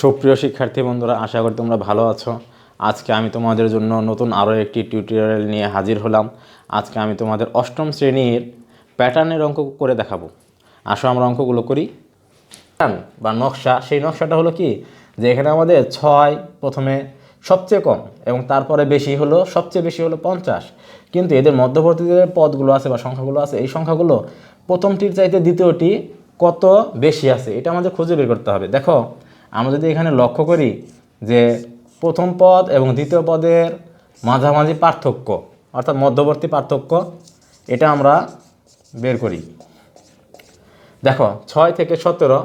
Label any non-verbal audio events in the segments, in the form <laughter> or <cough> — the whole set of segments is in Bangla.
সুপ্রিয় শিক্ষার্থী বন্ধুরা, আশা করি তোমরা ভালো আছো। আজকে আমি তোমাদের জন্য নতুন আরও একটি টিউটোরিয়াল নিয়ে হাজির হলাম। আজকে আমি তোমাদের অষ্টম শ্রেণির প্যাটার্নের অঙ্ক করে দেখাবো। আসো আমরা অঙ্কগুলো করি। প্যাটার্ন বা নকশা, সেই নকশাটা হলো কি? যে এখানে আমাদের ছয় প্রথমে সবচেয়ে কম এবং তারপরে বেশি হলো, সবচেয়ে বেশি হলো পঞ্চাশ। কিন্তু এদের মধ্যবর্তী যে পদগুলো আছে বা সংখ্যাগুলো আছে, এই সংখ্যাগুলো প্রথমটির চাইতে দ্বিতীয়টি কত বেশি আছে, এটা আমাদের খুঁজে বের করতে হবে। দেখো আমরা যদি এখানে লক্ষ্য করি যে প্রথম পদ এবং দ্বিতীয় পদের মাঝামাঝি পার্থক্য, অর্থাৎ মধ্যবর্তী পার্থক্য, এটা আমরা বের করি। দেখো, ছয় থেকে সতেরো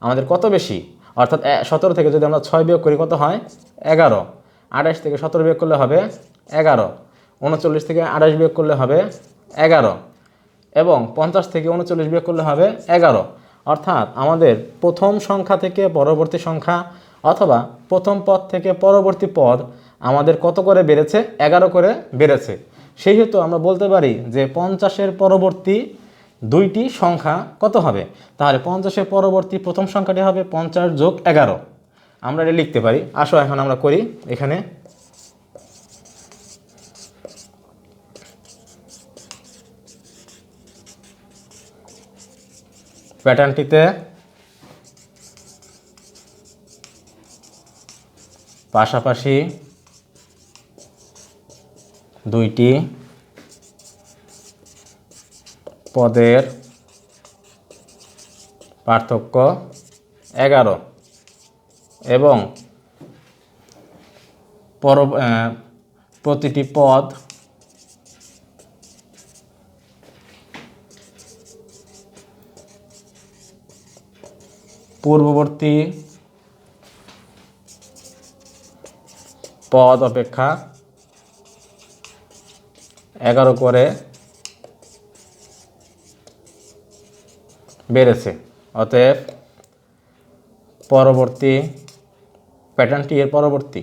আমাদের কত বেশি? অর্থাৎ সতেরো থেকে যদি আমরা ছয় বিয়োগ করি কত হয়? এগারো। আঠাশ থেকে সতেরো বিয়োগ করলে হবে এগারো। উনচল্লিশ থেকে আঠাশ বিয়োগ করলে হবে এগারো। এবং পঞ্চাশ থেকে উনচল্লিশ বিয়োগ করলে হবে এগারো। অর্থাৎ আমাদের প্রথম সংখ্যা থেকে পরবর্তী সংখ্যা অথবা প্রথম পদ থেকে পরবর্তী পদ আমাদের কত করে বেড়েছে? এগারো করে বেড়েছে। সেই হেতু আমরা বলতে পারি যে পঞ্চাশের পরবর্তী দুইটি সংখ্যা কত হবে? তাহলে পঞ্চাশের পরবর্তী প্রথম সংখ্যাটি হবে পঞ্চাশ যোগ এগারো। আমরা এটা লিখতে পারি। আসো এখন আমরা করি এখানে প্যাটার্নটিতে পাশাপাশি দুইটি পদের পার্থক্য এগারো এবং পর প্রতিটি পদ পূর্ববর্তী পদ অপেক্ষা এগারো করে বেড়েছে। অতএব পরবর্তী প্যাটার্নটি এর পরবর্তী।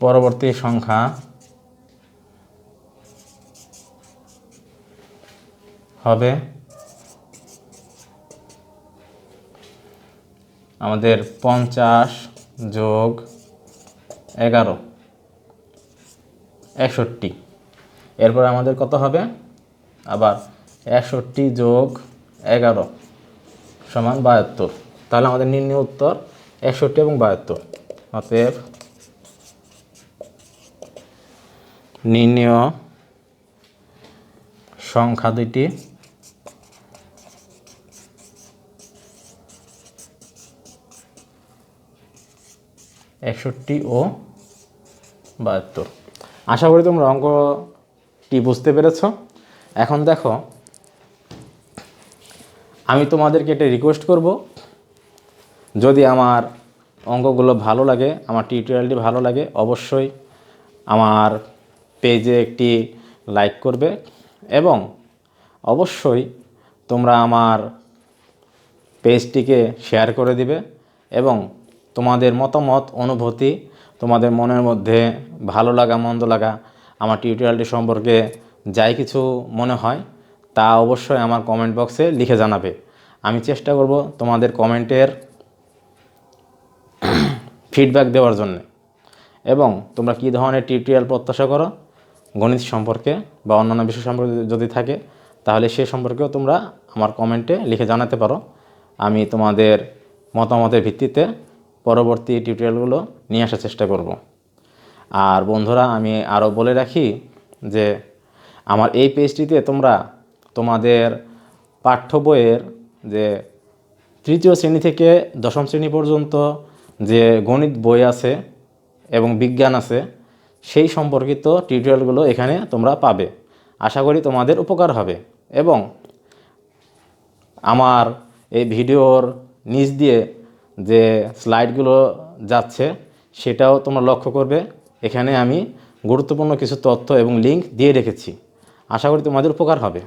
পরবর্তী সংখ্যা হবে আমাদের পঞ্চাশ যোগ এগারো, একষট্টি। এরপর আমাদের কত হবে? আবার একষট্টি যোগ এগারো সমান বাহাত্তর। তাহলে আমাদের নির্ণয় উত্তর একষট্টি এবং বাহাত্তর। অতএব নির্ণয় সংখ্যা দুইটি। একষট্টি ও বাহাত্তর। আশা করি তোমরা অঙ্কটি বুঝতে পেরেছ। এখন দেখো, আমি তোমাদেরকে এটা রিকোয়েস্ট করব। যদি আমার অঙ্কগুলো ভালো লাগে, আমার টিউটোরিয়ালটি ভালো লাগে, অবশ্যই আমার পেজে একটি লাইক করবে এবং অবশ্যই তোমরা আমার পেজটিকে শেয়ার করে দিবে এবং তোমাদের মতামত, অনুভূতি, তোমাদের মনের মধ্যে ভালো লাগা, মন্দ লাগা, আমার টিউটোরিয়ালটি সম্পর্কে যাই কিছু মনে হয়, তা অবশ্যই আমার কমেন্ট বক্সে লিখে জানাবে। আমি চেষ্টা করব তোমাদের কমেন্টের ফিডব্যাক <coughs> দেওয়ার জন্য। এবং তোমরা কী ধরনের টিউটোরিয়াল প্রত্যাশা করো? গণিত সম্পর্কে বা অন্যান্য বিষয় সম্পর্কে যদি থাকে, তাহলে সে সম্পর্কেও তোমরা আমার কমেন্টে লিখে জানাতে পারো। আমি তোমাদের মতামতের ভিত্তিতে পরবর্তী টিউটোরিয়ালগুলো নিয়ে আসার চেষ্টা করব। আর বন্ধুরা, আমি আরও বলে রাখি যে, আমার এই পেজটিতে তোমরা তোমাদের পাঠ্য বইয়ের যে তৃতীয় শ্রেণি থেকে দশম শ্রেণি পর্যন্ত যে গণিত বই আছে এবং বিজ্ঞান আছে সেই সম্পর্কিত টিউটোরিয়ালগুলো এখানে তোমরা পাবে। আশা করি তোমাদের উপকার হবে। এবং আমার এই ভিডিওর নিচ দিয়ে যে স্লাইডগুলো যাচ্ছে, সেটাও তোমরা লক্ষ্য করবে। এখানে আমি গুরুত্বপূর্ণ কিছু তথ্য এবং লিঙ্ক দিয়ে রেখেছি। আশা করি তোমাদের উপকার হবে।